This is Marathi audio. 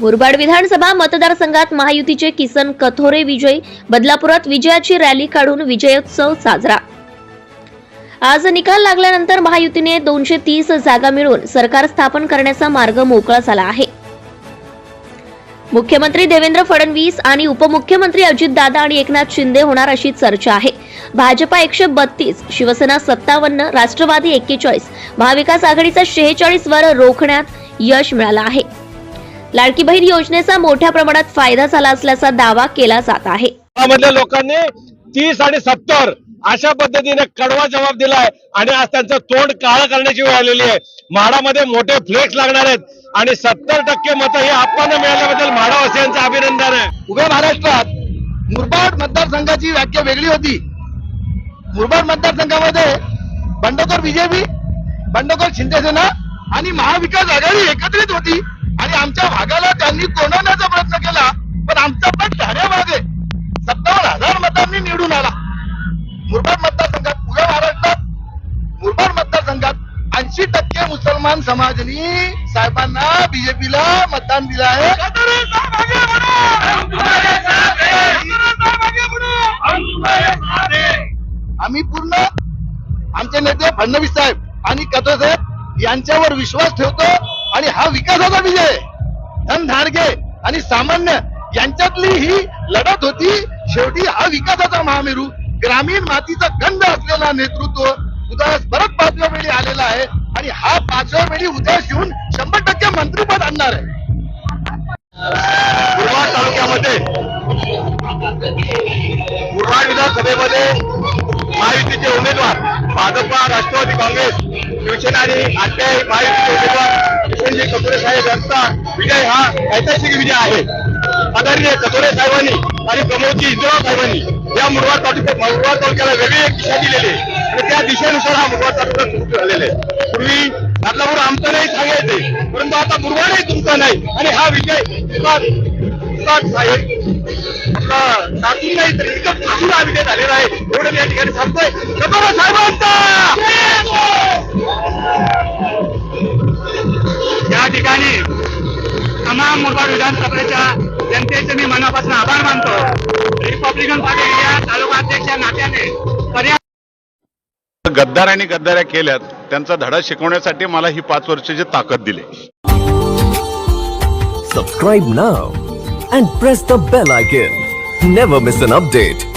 मुरबाड विधानसभा मतदारसंघात महायुतीचे किसन कथोरे विजयी बदलापुरात विजयाची रॅली काढून विजयोत्सव साजरा. आज निकाल लागल्यानंतर महायुतीने दोनशे तीस जागा मिळवून सरकार स्थापन करण्याचा मार्ग मोकळा झाला आहे. मुख्यमंत्री देवेंद्र फडणवीस आणि उपमुख्यमंत्री अजितदादा आणि एकनाथ शिंदे होणार अशी चर्चा आहे. भाजपा एकशे बत्तीस शिवसेना सत्तावन्न राष्ट्रवादी एक्केचाळीस महाविकास आघाडीचा शेहेचाळीस वर रोखण्यात यश मिळालं आहे. लाडकी बहीण योजनेचा मोठ्या प्रमाणात फायदा झाला असल्याचा दावा केला जात आहे. मधल्या लोकांनी तीस आणि सत्तर अशा पद्धतीने कडवा जबाब दिलाय आणि आज त्यांचं तोंड काळं करण्याची वेळ आलेली आहे. म्हाडामध्ये मोठे फ्लेक्स लागणार आहेत आणि सत्तर टक्के मतं ही आपण मिळाल्याबद्दल म्हाडावासियांचं अभिनंदन आहे. उभ्या महाराष्ट्रात मुरबाड मतदारसंघाची व्याख्या वेगळी होती. मुरबाड मतदारसंघामध्ये बंडखोर बीजेपी बंडखोर शिंदेसेना आणि महाविकास आघाडी एकत्रित होती. आमच्या भागाला त्यांनी कोणवण्याचा प्रयत्न केला पण आमचा पण साऱ्या भाग आहे सत्तावन्न हजार मतांनी निवडून आला. मुरबाड मतदारसंघात उभ्या महाराष्ट्रात मुरबाड मतदारसंघात ऐंशी टक्के मुसलमान समाजनी साहेबांना बीजेपीला मतदान दिलं आहे. आम्ही पूर्ण आमचे नेते फडणवीस साहेब आणि कथो साहेब यांच्यावर विश्वास ठेवतो आणि हा विकासाचा विजय धन धाडगे आणि सामान्य यांच्यातली ही लढत होती. शेवटी हा विकासाचा महामेरू ग्रामीण मातीचा गंध असलेला नेतृत्व उदयास परत पाचव्या वेळी आलेला आहे आणि हा पाचव्या वेळी उदयास येऊन शंभर टक्के मंत्रीपद आणणार आहे. मुरबाड तालुक्यामध्ये मुरबाड विधानसभेमध्ये महायुतीचे उमेदवार भाजपा राष्ट्रवादी काँग्रेस शिवसेना आणि आठव्या महायुतीचे उमेदवार कपूर साहेब यांचा विजय हा ऐतिहासिक विजय आहे. आदरणीय कटोरे साहेबांनी आणि प्रमोदजी इंदिरा साहेबांनी या मुरबाड तालुक्यात मुरबाड तालुक्याला वेगळी एक दिशा दिलेली आहे. आणि त्या दिशेनुसार हा मुरबाड तालुका सुरू झालेला आहे. पूर्वी बदलापूर आमचं नाही सांगायचे परंतु आता मुरबाडही तुमचा नाही. आणि हा विजय साहेब नाही तर इतकं सातून हा विजय झालेला आहे. एवढं या ठिकाणी सांगतोय. कटोरे साहेबांचा! या ठिकाणी तमाम मुरबाड विधानसभेच्या जनतेचे मी मनापासून आभार मानतो रिपब्लिकन पार्टीच्या तालुका अध्यक्ष नात्याने आणि गद्दाऱ्या केल्यात त्यांचा धडा शिकवण्यासाठी मला ही पाच वर्षाची ताकद दिली Subscribe now and press the bell icon. Never miss an update.